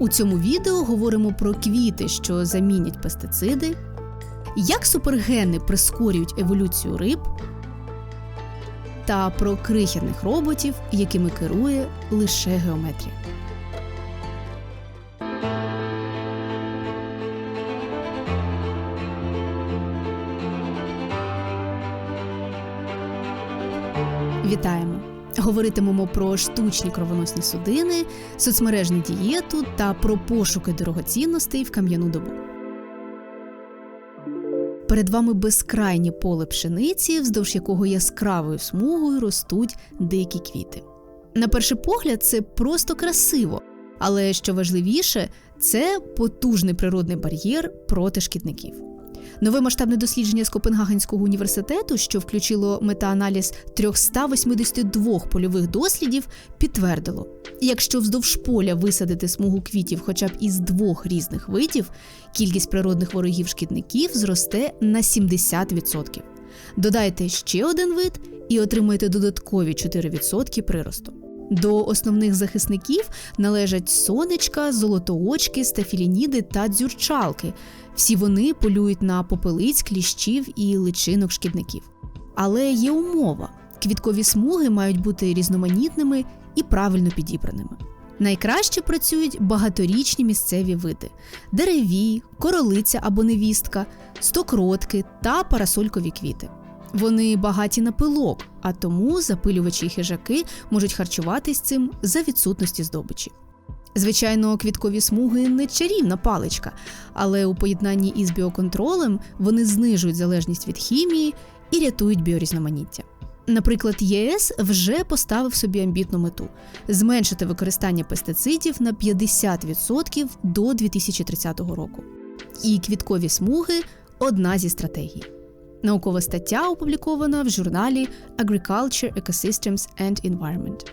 У цьому відео говоримо про квіти, що замінять пестициди, як супергени прискорюють еволюцію риб, та про крихітних роботів, якими керує лише геометрія. Вітаємо! Говоритимемо про штучні кровоносні судини, соцмережну дієту та про пошуки дорогоцінностей в кам'яну добу. Перед вами безкрайнє поле пшениці, вздовж якого яскравою смугою ростуть дикі квіти. На перший погляд, це просто красиво, але що важливіше, це потужний природний бар'єр проти шкідників. Нове масштабне дослідження з Копенгагенського університету, що включило метааналіз 382 польових дослідів, підтвердило: якщо вздовж поля висадити смугу квітів хоча б із двох різних видів, кількість природних ворогів шкідників зросте на 70%. Додайте ще один вид і отримаєте додаткові 4% приросту. До основних захисників належать сонечка, золотоочки, стафілініди та дзюрчалки. Всі вони полюють на попелиць, кліщів і личинок шкідників. Але є умова: квіткові смуги мають бути різноманітними і правильно підібраними. Найкраще працюють багаторічні місцеві види: дереві, королиця або невістка, стокротки та парасолькові квіти. Вони багаті на пилок, а тому запилювачі хижаки можуть харчуватись цим за відсутності здобичі. Звичайно, квіткові смуги не чарівна паличка, але у поєднанні із біоконтролем вони знижують залежність від хімії і рятують біорізноманіття. Наприклад, ЄС вже поставив собі амбітну мету зменшити використання пестицидів на 50% до 2030 року. І квіткові смуги одна зі стратегій. Наукова стаття опублікована в журналі Agriculture, Ecosystems and Environment.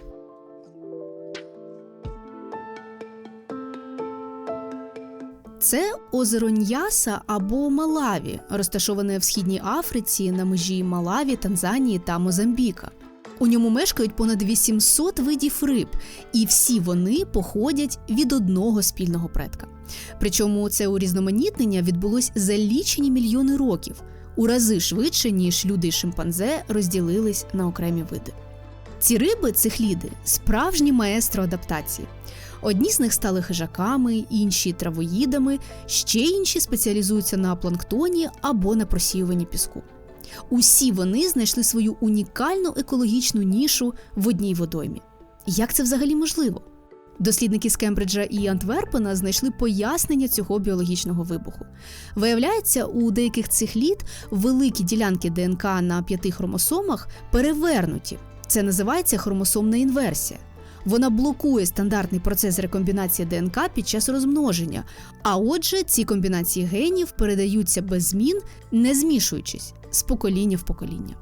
Це озеро Ньяса або Малаві, розташоване в східній Африці на межі Малаві, Танзанії та Мозамбіка. У ньому мешкають понад 800 видів риб, і всі вони походять від одного спільного предка. Причому це урізноманітнення відбулось за лічені мільйони років, у рази швидше, ніж люди і шимпанзе розділились на окремі види. Ці риби, цихліди, справжні маестро адаптації. Одні з них стали хижаками, інші травоїдами, ще інші спеціалізуються на планктоні або на просіюванні піску. Усі вони знайшли свою унікальну екологічну нішу в одній водоймі. Як це взагалі можливо? Дослідники з Кембриджа і Антверпена знайшли пояснення цього біологічного вибуху. Виявляється, у деяких цих літ великі ділянки ДНК на п'яти хромосомах перевернуті. Це називається хромосомна інверсія. Вона блокує стандартний процес рекомбінації ДНК під час розмноження. А отже, ці комбінації генів передаються без змін, не змішуючись з покоління в покоління.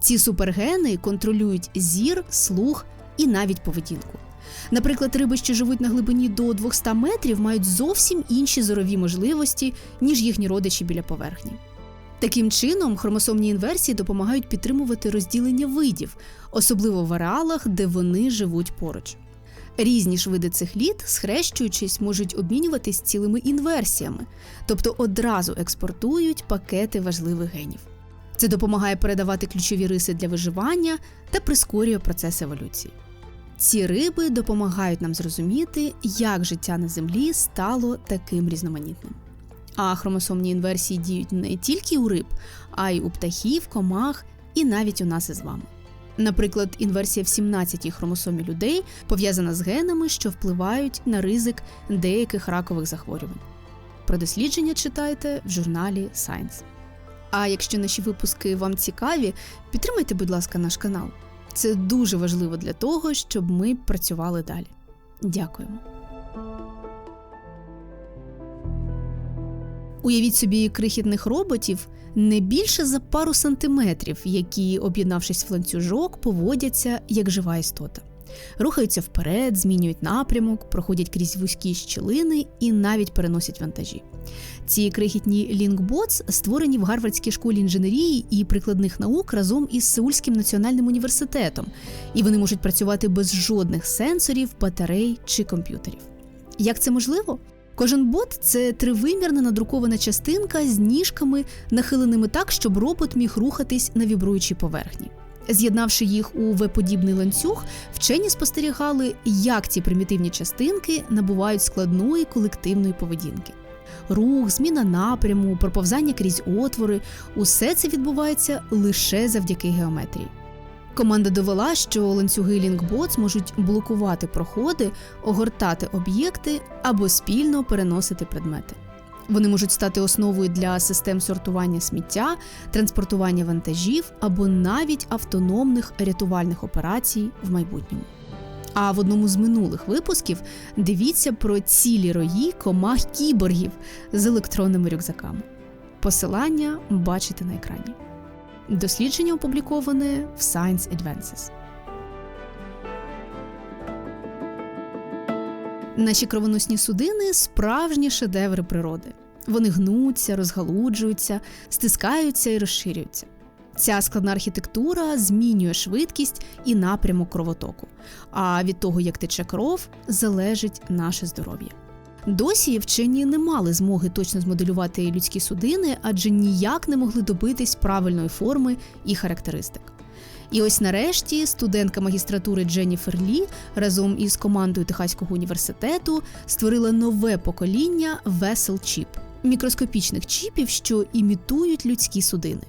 Ці супергени контролюють зір, слух і навіть поведінку. Наприклад, риби, що живуть на глибині до 200 метрів, мають зовсім інші зорові можливості, ніж їхні родичі біля поверхні. Таким чином, хромосомні інверсії допомагають підтримувати розділення видів, особливо в ареалах, де вони живуть поруч. Різні ж види цих літ, схрещуючись, можуть обмінюватись цілими інверсіями, тобто одразу експортують пакети важливих генів. Це допомагає передавати ключові риси для виживання та прискорює процес еволюції. Ці риби допомагають нам зрозуміти, як життя на землі стало таким різноманітним. А хромосомні інверсії діють не тільки у риб, а й у птахів, комах і навіть у нас із вами. Наприклад, інверсія в 17-й хромосомі людей пов'язана з генами, що впливають на ризик деяких ракових захворювань. Про дослідження читайте в журналі Science. А якщо наші випуски вам цікаві, підтримайте, будь ласка, наш канал. Це дуже важливо для того, щоб ми працювали далі. Дякуємо. Уявіть собі крихітних роботів не більше за пару сантиметрів, які, об'єднавшись в ланцюжок, поводяться як жива істота. Рухаються вперед, змінюють напрямок, проходять крізь вузькі щілини і навіть переносять вантажі. Ці крихітні лінгботс створені в Гарвардській школі інженерії і прикладних наук разом із Сеульським національним університетом, і вони можуть працювати без жодних сенсорів, батарей чи комп'ютерів. Як це можливо? Кожен бот це тривимірна надрукована частинка з ніжками, нахиленими так, щоб робот міг рухатись на вібруючій поверхні. З'єднавши їх у В-подібний ланцюг, вчені спостерігали, як ці примітивні частинки набувають складної колективної поведінки. Рух, зміна напряму, проповзання крізь отвори усе це відбувається лише завдяки геометрії. Команда довела, що ланцюги Linkbots можуть блокувати проходи, огортати об'єкти або спільно переносити предмети. Вони можуть стати основою для систем сортування сміття, транспортування вантажів або навіть автономних рятувальних операцій в майбутньому. А в одному з минулих випусків дивіться про цілі рої комах кіборгів з електронними рюкзаками. Посилання бачите на екрані. Дослідження опубліковане в Science Advances. Наші кровоносні судини справжні шедеври природи. Вони гнуться, розгалуджуються, стискаються і розширюються. Ця складна архітектура змінює швидкість і напрямок кровотоку. А від того, як тече кров, залежить наше здоров'я. Досі вчені не мали змоги точно змоделювати людські судини, адже ніяк не могли добитись правильної форми і характеристик. І ось нарешті студентка магістратури Дженніфер Лі разом із командою Техаського університету створила нове покоління Vessel Chip – мікроскопічних чіпів, що імітують людські судини.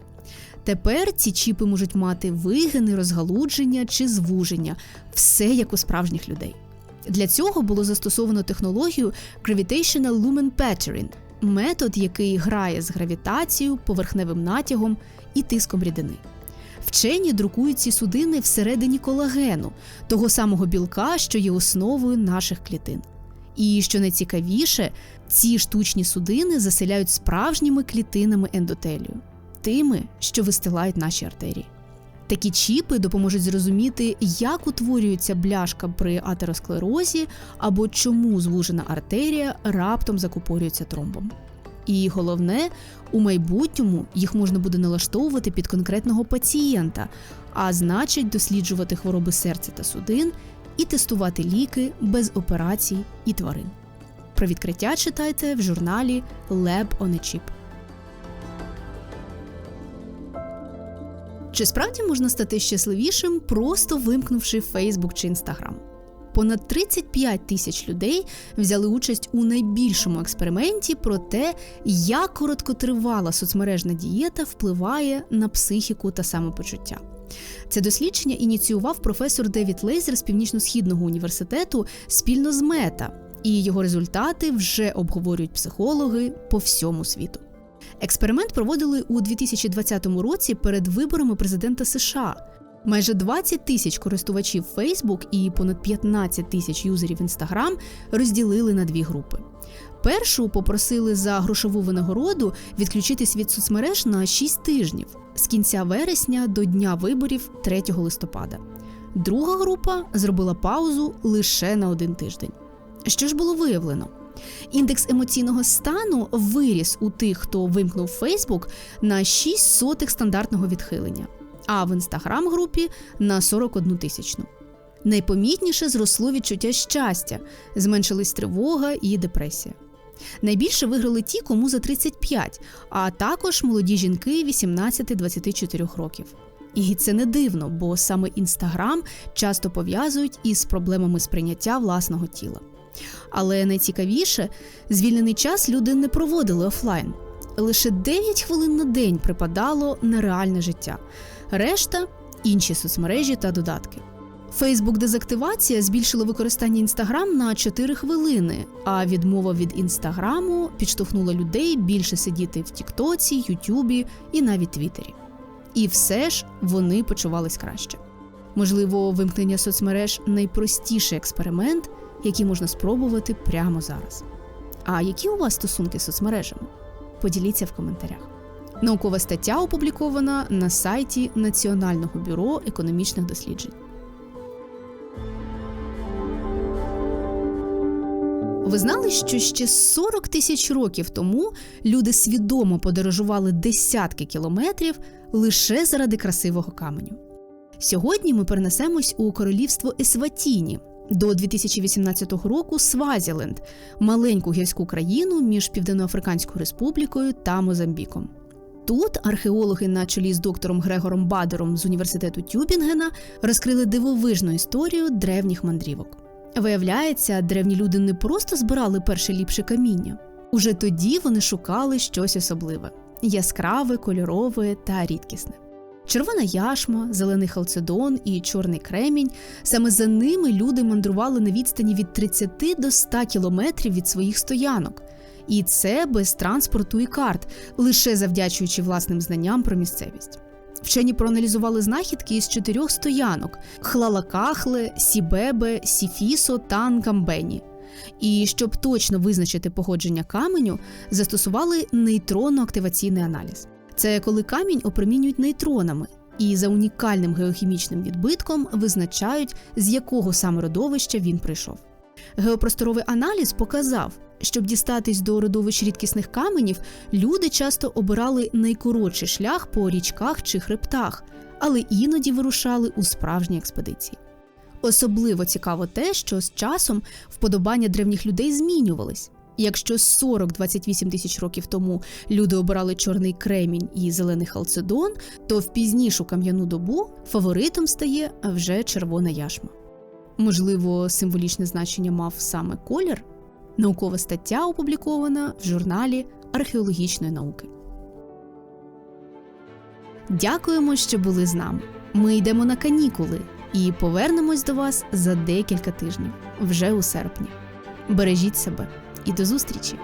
Тепер ці чіпи можуть мати вигини, розгалудження чи звуження, все як у справжніх людей. Для цього було застосовано технологію Gravitational Lumen Patterning – метод, який грає з гравітацією, поверхневим натягом і тиском рідини. Вчені друкують ці судини всередині колагену, того самого білка, що є основою наших клітин. І що найцікавіше, ці штучні судини заселяють справжніми клітинами ендотелію, тими, що вистилають наші артерії. Такі чіпи допоможуть зрозуміти, як утворюється бляшка при атеросклерозі або чому звужена артерія раптом закупорюється тромбом. І головне, у майбутньому їх можна буде налаштовувати під конкретного пацієнта, а значить, досліджувати хвороби серця та судин і тестувати ліки без операцій і тварин. Про відкриття читайте в журналі Lab on a Chip. Чи справді можна стати щасливішим, просто вимкнувши Facebook чи Instagram? Понад 35 тисяч людей взяли участь у найбільшому експерименті про те, як короткотривала соцмережна дієта впливає на психіку та самопочуття. Це дослідження ініціював професор Девід Лейзер з Північно-східного університету спільно з Мета, і його результати вже обговорюють психологи по всьому світу. Експеримент проводили у 2020 році перед виборами президента США. Майже 20 тисяч користувачів Facebook і понад 15 тисяч юзерів Instagram розділили на дві групи. Першу попросили за грошову винагороду відключитись від соцмереж на 6 тижнів з кінця вересня до дня виборів 3 листопада. Друга група зробила паузу лише на один тиждень. Що ж було виявлено? Індекс емоційного стану виріс у тих, хто вимкнув Фейсбук на 6 сотих стандартного відхилення, а в інстаграм-групі на 41 тисячну. Найпомітніше зросло відчуття щастя, зменшились тривога і депресія. Найбільше виграли ті, кому за 35, а також молоді жінки 18-24 років. І це не дивно, бо саме інстаграм часто пов'язують із проблемами сприйняття власного тіла. Але найцікавіше, звільнений час люди не проводили офлайн. Лише 9 хвилин на день припадало на реальне життя, решта інші соцмережі та додатки. Фейсбук дезактивація збільшила використання інстаграм на 4 хвилини, а відмова від інстаграму підштовхнула людей більше сидіти в Тіктоці, Ютубі і навіть Твіттері. І все ж вони почувались краще. Можливо, вимкнення соцмереж найпростіший експеримент, який можна спробувати прямо зараз. А які у вас стосунки з соцмережами? Поділіться в коментарях. Наукова стаття опублікована на сайті Національного бюро економічних досліджень. Ви знали, що ще 40 тисяч років тому люди свідомо подорожували десятки кілометрів лише заради красивого каменю. Сьогодні ми перенесемось у королівство Есватіні, До 2018 року Свазіленд маленьку гірську країну між Південноафриканською Республікою та Мозамбіком. Тут археологи на чолі з доктором Грегором Бадером з університету Тюбінгена розкрили дивовижну історію древніх мандрівок. Виявляється, древні люди не просто збирали перше ліпше каміння. Уже тоді вони шукали щось особливе яскраве, кольорове та рідкісне. Червона яшма, зелений халцедон і чорний кремінь саме за ними люди мандрували на відстані від 30 до 100 кілометрів від своїх стоянок. І це без транспорту і карт, лише завдячуючи власним знанням про місцевість. Вчені проаналізували знахідки із чотирьох стоянок: Хлалакахле, Сібебе, Сіфісо та Нкамбені. І щоб точно визначити походження каменю, застосували нейтронно-активаційний аналіз. Це коли камінь опромінюють нейтронами, і за унікальним геохімічним відбитком визначають, з якого саме родовища він прийшов. Геопросторовий аналіз показав, щоб дістатись до родовищ рідкісних каменів, люди часто обирали найкоротший шлях по річках чи хребтах, але іноді вирушали у справжні експедиції. Особливо цікаво те, що з часом вподобання древніх людей змінювались. Якщо 40-28 тисяч років тому люди обирали чорний кремінь і зелений халцедон, то в пізнішу кам'яну добу фаворитом стає вже червона яшма. Можливо, символічне значення мав саме колір? Наукова стаття опублікована в журналі археологічної науки. Дякуємо, що були з нами. Ми йдемо на канікули і повернемось до вас за декілька тижнів, вже у серпні. Бережіть себе і до зустрічі!